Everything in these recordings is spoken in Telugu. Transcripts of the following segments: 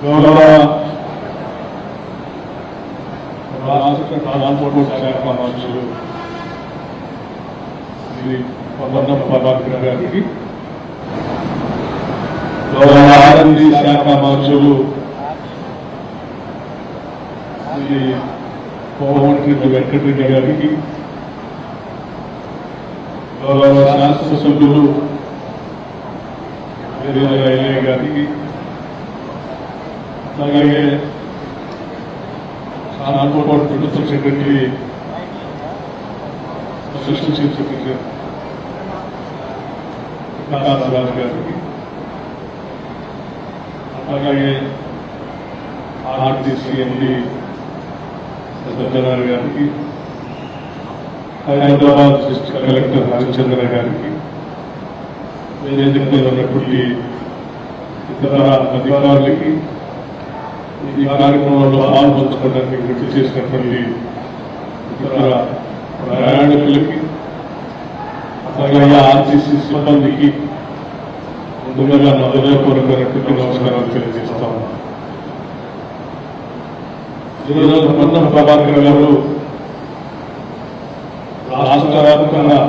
గౌరవ రాష్ట్ర ట్రాన్స్పోర్ట్ శాఖ మంత్రులు శ్రీ పొన్నం ప్రభాకర్ గారికి గౌరవ ఆర్ఎండి శాఖ మంత్రులు శ్రీ కోమటిరెడ్డి వెంకటరెడ్డి గారికి గౌరవ శాసనసభ్యులు వీరయ్య గారికి అలాగే transport principal secretary assistant chief secretary Vikasraju గారికి అలాగే ఆర్టీసీ ఎండి సత్యనారాయణ గారికి హైదరాబాద్ డిస్ట్రిక్ట్ కలెక్టర్ హరిచంద్ర గారికి వేదిక మీద ఉన్నటువంటి ఇతర అధికారులకి ఈ కార్యక్రమంలో పాల్పంచుకోవడానికి గుర్తు చేసినటువంటి ఇతర ప్రయాణికులకి అలాగే ఆర్టీసీ సిబ్బందికి ముందుగా నా హృదయపూర్వకమైనటువంటి నమస్కారాలు తెలియజేస్తా ఉన్నాను ఈరోజు పొన్నం ప్రభాకర్ గారు రాష్ట్ర వ్యాప్తంగా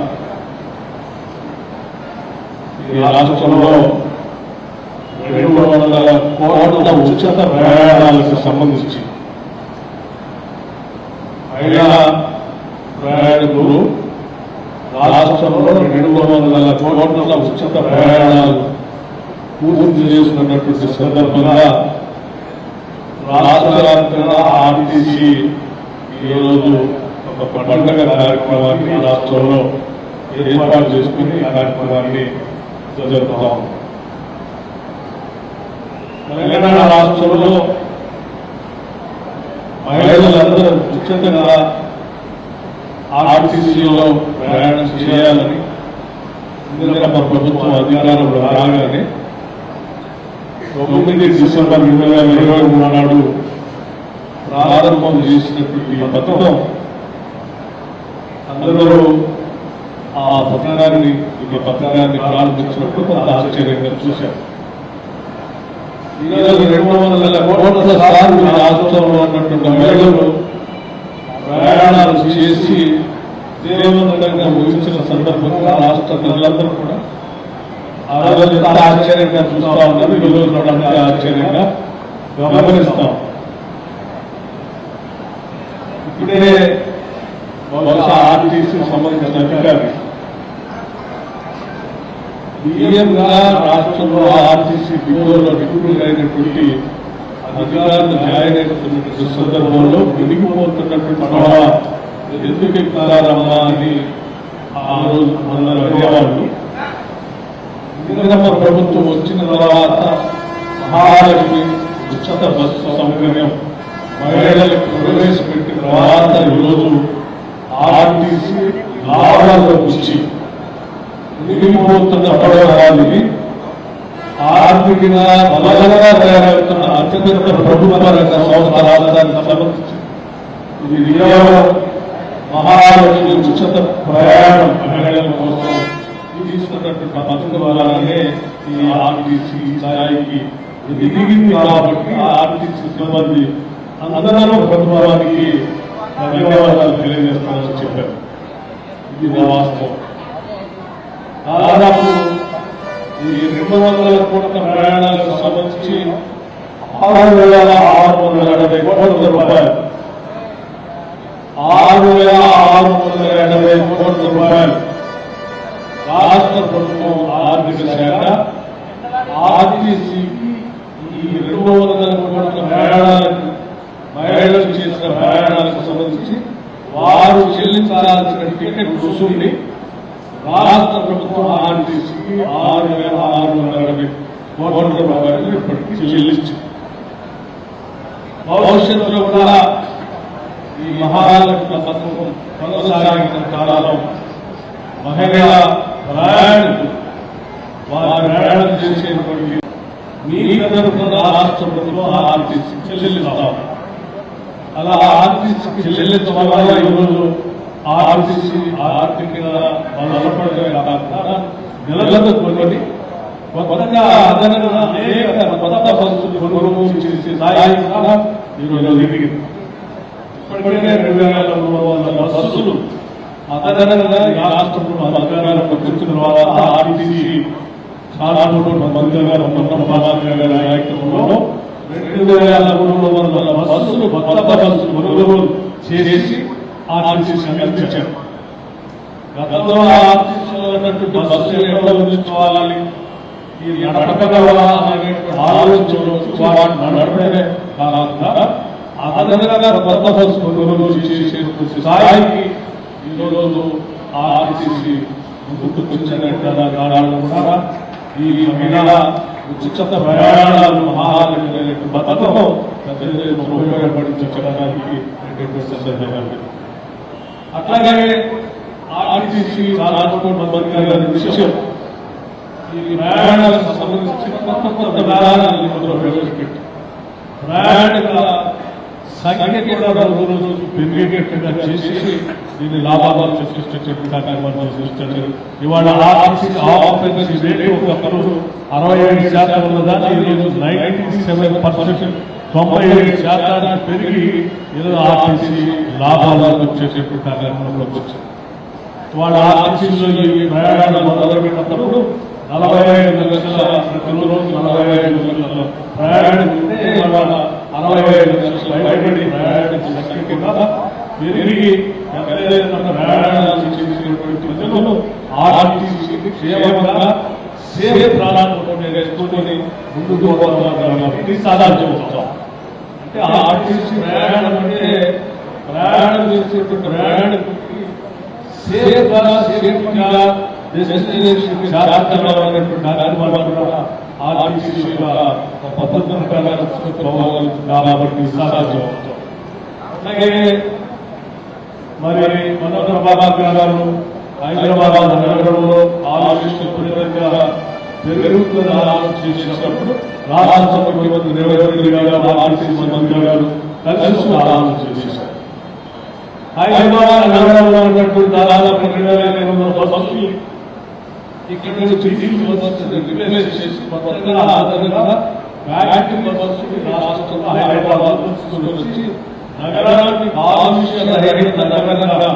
ఈ రాష్ట్రంలో రెండు వందల కోట్ల ఉచిత ప్రయాణాలకు సంబంధించి. మహిళా ప్రయాణికులు రాష్ట్రంలో రెండు వందల కోట్ల ఉచిత ప్రయాణాలు పూర్తి చేస్తున్నటువంటి సందర్భంగా రాష్ట్ర వ్యాప్తంగా ఆర్టీసీ ఈరోజు ఒక పండుగ కార్యక్రమాన్ని రాష్ట్రంలో ఏర్పాటు చేసుకుని ఈ కార్యక్రమాన్ని జరుపుతాం తెలంగాణ రాష్ట్రంలో మహిళలందరూ ఉచితంగా ఆర్టీసీలో ప్రయాణం చేయాలని ఇందిరా ప్రభుత్వం అధికారంలో రాగానే తొమ్మిది డిసెంబర్ రెండు వేల ఇరవై మూడు నాడు ప్రారంభం చేసినటువంటి పథకం అందరూ ఆ పథకాన్ని ఈ పథకాన్ని ప్రారంభించినప్పుడు కొంత ఆశ్చర్యంగా చూశారు. ఈరోజు రెండు వందల కోట్ల సార్లు ఈ రాష్ట్రంలో ఉన్నటువంటి మహిళలు ప్రయాణాలు చేసి దేవంతంగా ముగించిన సందర్భంగా రాష్ట్ర ప్రజలందరూ కూడా ఆ రోజు చాలా ఆశ్చర్యంగా చూస్తా ఉన్నారు. ఈ రోజు చాలా ఆశ్చర్యంగా గమనిస్తాం ఇప్పుడే బహుశా ఆర్టీసీ సంబంధించిన అధికారి బియ్యంగా రాష్ట్రంలో ఆర్టీసీ డిపోలో డిప్యూటీ అయినటువంటి అధికారులు జాయిన్ అయినటువంటి సందర్భంలో వెలిగిపోతున్నటువంటి పడవ ఎందుకు ఎక్కుతారమ్మా అని ఆ రోజు అందరూ అడిగేవాళ్ళు. ఇందిరమ్మ ప్రభుత్వం వచ్చిన తర్వాత మహాలక్ష్మి ఉచిత బస్సు సౌకర్యం మహిళలకు ప్రవేశపెట్టిన తర్వాత ఈరోజు ఆర్టీసీ లాభాల్లో వచ్చి మిగిలిపోతున్న పడవరాలిని ఆర్థికంగా బలంగా తయారవుతున్న అత్యంత ప్రభుత్వ రంగ సంస్థ రాజధానికి ఇది కేవలం మహాలక్ష్మి ఉచిత ప్రయాణం మహిళల కోసం తీసుకున్నటువంటి పథకం ద్వారానే ఈ ఆర్టీసీ స్థాయికి ఎదిగింది కాబట్టి ఆర్టీసీ సిబ్బంది అందరూ ప్రభుత్వానికి ధన్యవాదాలు తెలియజేస్తామని చెప్పారు. ఇది వాస్తవం. దాదాపు ఈ రెండు వందల కోట్ల ప్రయాణాలకు సంబంధించి ఆరు వేల ఆరు వందల ఎనభై కోట్ల రూపాయలు. ఆరు వేల ఆరు వందల ఎనభై కోట్ల రూపాయలు. రాష్ట్ర ప్రభుత్వం ఆర్థిక శాఖ ఆర్టీసీకి ఈ రెండు వందల కోట్ల ప్రయాణాలకు మహిళలు చేసిన ప్రయాణాలకు సంబంధించి వారు చెల్లించాల్సిన టికెట్ రుసుమ్ని రాష్ట్ర ప్రభుత్వం ఆర్టీసీకి ఆరు వేల ఆరు వందల ఎనభై కోట్ల రూపాయలు ఇప్పటికీ చెల్లించింది. భవిష్యత్తులో కూడా ఈ మహాలక్ష్మి పథకం కొనసాగిన కాలంలో మహిళల ప్రయాణికులు వారు ప్రయాణం చేసేటువంటి మీ తరఫున రాష్ట్ర ప్రభుత్వం ఆర్టీసీకి చెల్లిస్తాం. అలా ఆర్టీసీకి చెల్లించడం వల్ల ఈరోజు ఆర్టీసీ ఆర్థికంగా బలపడమే కాకుండా నిలదొక్కుని కొత్తగా అదనంగా అనేక కొత్త బస్సులు కొనుగోలు చేసి స్థాయి కూడా ఈరోజు ఎదిగింది ఇప్పటికే రెండు వేల మూడు వందల బస్సులు అదనంగా ఈ రాష్ట్రంలో అధికారంలోకి వచ్చిన తర్వాత ఆర్టీసీ ట్రాన్స్పోర్ట్ మంత్రి గారు మొన్న రెండు వేల మూడు వందల బస్సులు కొత్త బస్సులు కొనుగోలు చేసి ఆర్టీసీ అందించారు గతంలో ఆర్టీసీలో బస్సులు ఎక్కడ ఉంచుకోవాలి ఈ నడపగలవా ఆలోచనలు వాటిని కాకుండా అదనంగా కొత్త బస్సు కొనుగోలు చేసే స్థాయికి ఈరోజు ఆర్టీసీ ముందుకొచ్చినట్టు కారణం కూడా ఈ మహిళల ఉచిత ప్రయాణాలు మహాలక్ష్మి పథకం ప్రజలకు ఉపయోగపడించడానికి సందర్భంగా అట్లాగే ఆర్టీసీ ట్రాన్స్పోర్ట్ మంత్రి విషయం. ఈ ప్రయాణాలకు సంబంధించిన కొత్త కొత్త విధానాలు ఇందులో ప్రవేశపెట్టి ప్రయాణికుల సంఖ్య కూడా రోజు రోజు పెరిగేటట్టుగా చేసి దీన్ని లాభాలు సృష్టించేట్టు కార్యక్రమాలు సృష్టించారు ఇవాళ ఆర్టీసీ ఆపరేషన్ రేటు ఒకప్పుడు అరవై ఐదు శాతం ఉన్నదాన్ని ఈరోజు నైన్టీ సెవెన్ పర్సెంట్ తొంభై ఏడు శాతానికి పెరిగి ఏదో ఆర్టీసీ లాభాలు వచ్చేటట్టు కార్యక్రమంలోకి వచ్చింది వాళ్ళ ఆర్టీసీలో ఈ ప్రయాణాలు మొదలుపెట్టినప్పుడు నలభై ఐదు లక్షల ప్రతిరోజు నలభై ఐదు లక్షల ప్రయాణికుంటే వాళ్ళ అరవై ఐదు లక్షల బయటపడి ప్రయాణించిన సంఖ్య కూడా పెరిగి ప్రయాణాలు చేసేటువంటి ప్రజలు ఆర్టీసీ క్షేమంగా సేఫ్ ప్రాణాలు నేర్చుకుని ముందుకు సాధారణ అంటే ఆర్టీసీ ప్రయాణం అంటే ప్రయాణం చేసేటువంటి ప్రయాణికుడికి సేఫ్ సేఫ్గా డెస్టినేషన్ చేర్చగలమైనటువంటి కార్యక్రమాలు కూడా ఆర్టీసీ యొక్క ప్రకారం పోవాలి కాబట్టి సాధ్యం మరి మనోహర్ బాబా గారు హైదరాబాద్ నగరంలో ఆలోచించగా పెరుగుతున్న ఆలోచించినప్పుడు చేసినప్పుడు రాష్ట్ర ముఖ్యమంత్రి రేవంత్ గారు ఆర్టీసీ మంత్రి గారు కలిసి ఒక ఆలోచన చేశారు. హైదరాబాద్ నగరంలో ఉన్నటువంటి దాదాపు రెండు వేల ఐదు వందల బస్సులు ఇక్కడ నుంచి రిప్లేస్ చేసి కొత్తగా బ్యాటరీ బస్సులు రాష్ట్రంలో హైదరాబాద్ వచ్చి నగరాన్ని కాలుష్య రహిత నగరంగా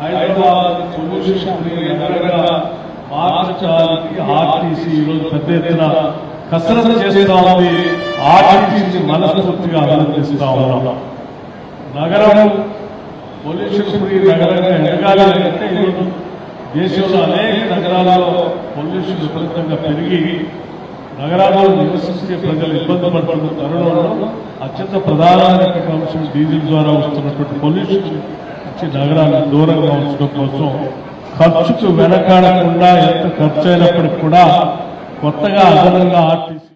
హైదరాబాద్ పొల్యూషన్ నగరంగా మార్చడానికి ఆర్టీసీ ఈరోజు పెద్ద ఎత్తున కసరత్తు చేస్తా ఉంది. ఆర్టీసీ మనస్ఫూర్తిగా అభినందిస్తా ఉన్నాం. నగరం పొల్యూషన్ ఫ్రీ నగరంగా ఎదగాలి అంటే ఈరోజు దేశంలో అనేక నగరాలలో పొల్యూషన్ విపరీతంగా పెరిగి నగరాల్లో నివసించే ప్రజలు ఇబ్బంది పడుతున్న తరుణంలో అత్యంత ప్రధానమైనటువంటి అంశం డీజిల్ ద్వారా వస్తున్నటువంటి పొల్యూషన్ నుంచి నగరాలను దూరంగా ఉంచడం కోసం ఖర్చుకు వెనకాడకుండా ఎంత ఖర్చు అయినప్పటికీ కూడా కొత్తగా అదనంగా ఆర్టీసీ